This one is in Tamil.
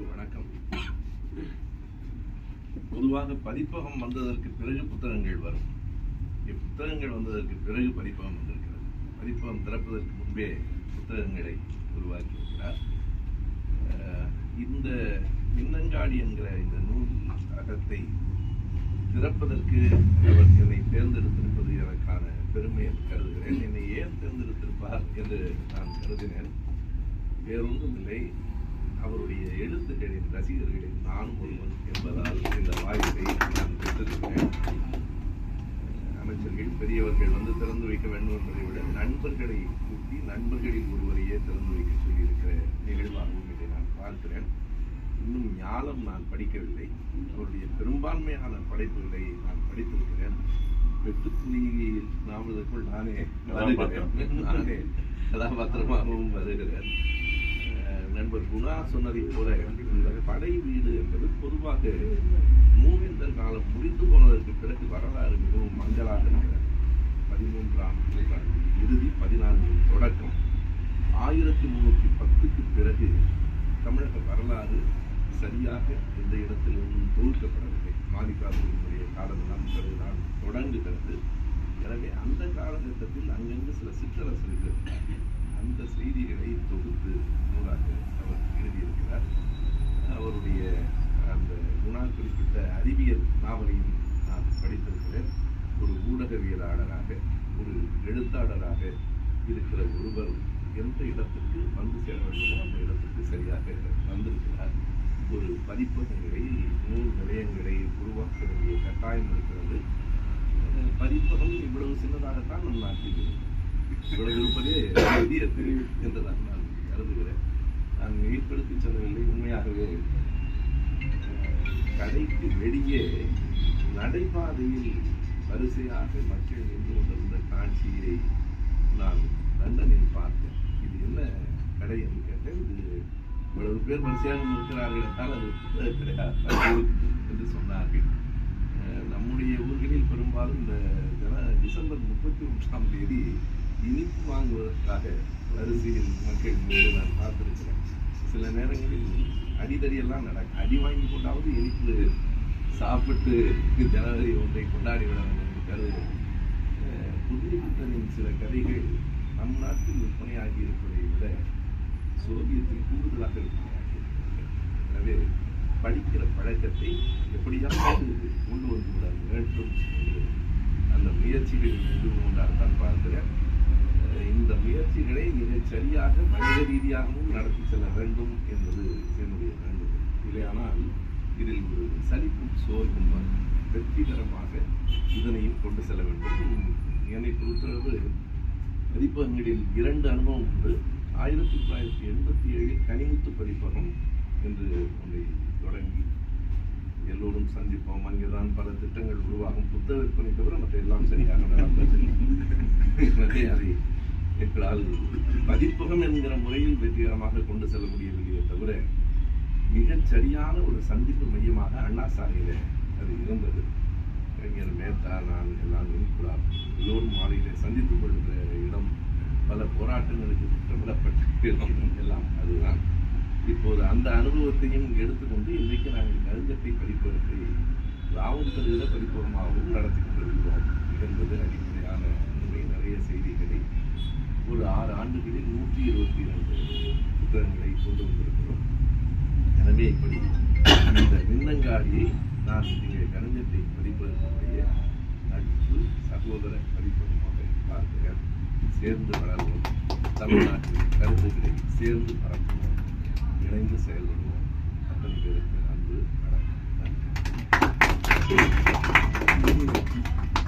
அன்பு வணக்கம். பொதுவாக பதிப்பகம் வந்ததற்கு பிறகு புத்தகங்கள் வரும். புத்தகங்கள் வந்ததற்கு பிறகு பதிப்பகம் வந்திருக்கிறது. பதிப்பகம் திறப்பதற்கு முன்பே புத்தகங்களை உருவாக்கியிருக்கிறார். இந்த மின்னங்காடி என்கிற இந்த நூல் அகத்தை திறப்பதற்கு அவர் என்னை தேர்ந்தெடுத்திருப்பது எனக்கான பெருமை என்று கருதுகிறேன். என்னை ஏன் தேர்ந்தெடுத்திருப்பார் என்று நான் கருதினேன். வேறொன்றும் இல்லை அவருடைய எழுத்துக்களின் ரசிகர்களில் நானும் ஒருவன் என்பதால் இந்த வாய்ப்பை நான் பெற்றிருக்கிறேன். அமைச்சர்கள் பெரியவர்கள் வந்து திறந்து வைக்க வேண்டும் என்பதை விட நண்பர்களை கூட்டி நண்பர்களில் ஒருவரையே திறந்து வைக்க சொல்லியிருக்கிற நிகழ்வாகவும் இதை நான் பார்க்கிறேன். இன்னும் ஞானம் நான் படிக்கவில்லை. அவருடைய பெரும்பான்மையான படைப்புகளை நான் படித்திருக்கிறேன். வெட்டுப்புலியில் நாவதற்குள் நானே நானே கதாபாத்திரமாகவும் வருகிறேன். நண்பர் குணா சொன்னதைப் போல இந்த படை வீடு என்பது பொதுவாக மூவேந்தர் காலம் முடிந்து போனதற்கு பிறகு வரலாறு மிகவும் மங்களாக பதிமூன்றாம் நூற்றாண்டு இறுதி பதினான்கின் தொடக்கம். ஆயிரத்தி முன்னூற்றி பத்துக்கு பிறகு தமிழக வரலாறு சரியாக எந்த இடத்திலிருந்தும் தொகுக்கப்படவில்லை மாணிக்காதனுடைய காலமெல்லாம் பிறகுதான் தொடங்குகிறது. எனவே அந்த காலகட்டத்தில் அங்கங்கு சில சிற்றரசர்கள் அந்த செய்திகளை தொகுத்து நூலாக அவர் எழுதியிருக்கிறார். அவருடைய அந்த குணா குறிப்பிட்ட அறிவியல் நாவலையும் நான் படித்திருக்கிறேன். ஒரு ஊடகவியலாளராக ஒரு எழுத்தாளராக இருக்கிற ஒருவர் எந்த இடத்துக்கு வந்து சேர வேண்டுமோ அந்த இடத்துக்கு சரியாக வந்திருக்கிறார். ஒரு பதிப்பகங்களை நூல் நிலையங்களை உருவாக்க வேண்டிய கட்டாயம் இருக்கிறது. பதிப்பகம் இவ்வளவு சின்னதாகத்தான் நம் நாட்டில் இருக்கு. இவர்கள் இருப்பதே பெரிய தெரிவு என்றுதான் நான் கருதுகிறேன். நான் மீட்பெடுத்து செல்லவில்லை உண்மையாகவே. கடைக்கு வெளியே நடைபாதையில் வரிசையாக மக்கள் நின்று கொண்டிருந்த காட்சியை நான் லண்டனில் பார்த்தேன். இது என்ன கடை என்று கேட்டேன். இது இவ்வளவு பேர் வரிசையாக இருக்கிறார்கள் என்றால் அது கிடையாது என்று சொன்னார்கள். நம்முடைய ஊர்களில் பெரும்பாலும் இந்த ஜன டிசம்பர் முப்பத்தி ஒன்றாம் தேதி இனிப்பு வாங்குவதற்காக வரிசையில் மக்கள் நின்று நான் பார்த்துருக்கிறேன். சில நேரங்களில் அடிதடியெல்லாம் நடக்கும். அடி வாங்கி கொண்டாவது இனிப்பு சாப்பிட்டு ஜனவரி ஒன்றை கொண்டாடி விட வேண்டும் என்று கருதுகிறேன். புதிய புத்தனின் சில கதைகள் நம் நாட்டில் விற்பனையாகி இருப்பதை விட சோவியத்தில் கூடுதலாக விற்பனையாகி இருக்கிறது எனவே படிக்கிற பழக்கத்தை எப்படியாவது கொண்டு வந்து விட வேண்டும் என்று அந்த முயற்சிகள் இது உண்டாகத்தான் பார்க்கிறேன். இந்த முயற்சிகளை மிகச் சரியாக மனித ரீதியாகவும் நடத்தி செல்ல வேண்டும் என்பது என்னுடைய வேண்டுகோள். இல்லையானால் இதில் ஒரு சலிப்பும் சோர்வும் வரும். வெற்றிகரமாக இதனையும் கொண்டு செல்ல வேண்டும். என்னை பொறுத்தளவு பதிப்பகங்களில் இரண்டு அனுபவம் உண்டு. ஆயிரத்தி தொள்ளாயிரத்தி எண்பத்தி ஏழில் கனிமுத்து பதிப்பகம் என்று ஒன்றை தொடங்கி எல்லோரும் சந்திப்போம். அங்கேதான் பல திட்டங்கள் உருவாகும். புத்தக விற்பனை தவிர மற்ற எல்லாம் சரியாக நடந்தது எனவே அதை எங்களால் பதிப்பகம் என்கிற முறையில் வெற்றிகரமாக கொண்டு செல்ல முடியவில்லையே தவிர மிகச் சரியான ஒரு சந்திப்பு மையமாக அண்ணா சாலையில அது இருந்தது. கலைஞர் மேத்தா நான் எல்லாம் இனிப்புலாம் எல்லோரும் மாலையிலே சந்தித்துக் கொள்கிற இடம் பல போராட்டங்களுக்கு திட்டமிடப்பட்ட இடம் எல்லாம் அதுதான். இப்போது அந்த அனுபவத்தையும் எடுத்துக்கொண்டு இன்றைக்கு நாங்கள் கருங்கத்தை படிப்பதற்கு ராவல் தருகிற படிப்பகமாகவும் நடத்தி கொண்டிருக்கிறோம். என்பது அடிப்படையான உண்மை நிறைய செய்திகளை ஒரு ஆறு ஆண்டுகளில் நூற்றி இருபத்தி இரண்டு புத்தகங்களை கொண்டு வந்திருக்கிறோம். எனவே இப்படி இந்த மின்னங்காடியை நான் இங்கே கருங்கத்தை படிப்பதற்குரிய நட்பு சகோதர படிப்பதுமாக பார்க்கிறேன் சேர்ந்து வளர்வோம். தமிழ்நாட்டில் கருத்துக்களை சேர்ந்து பரப்புவோம். இணைந்து செயல்படுவோம். அத்தனை பேருக்கு அன்பு வணக்கம். நன்றி.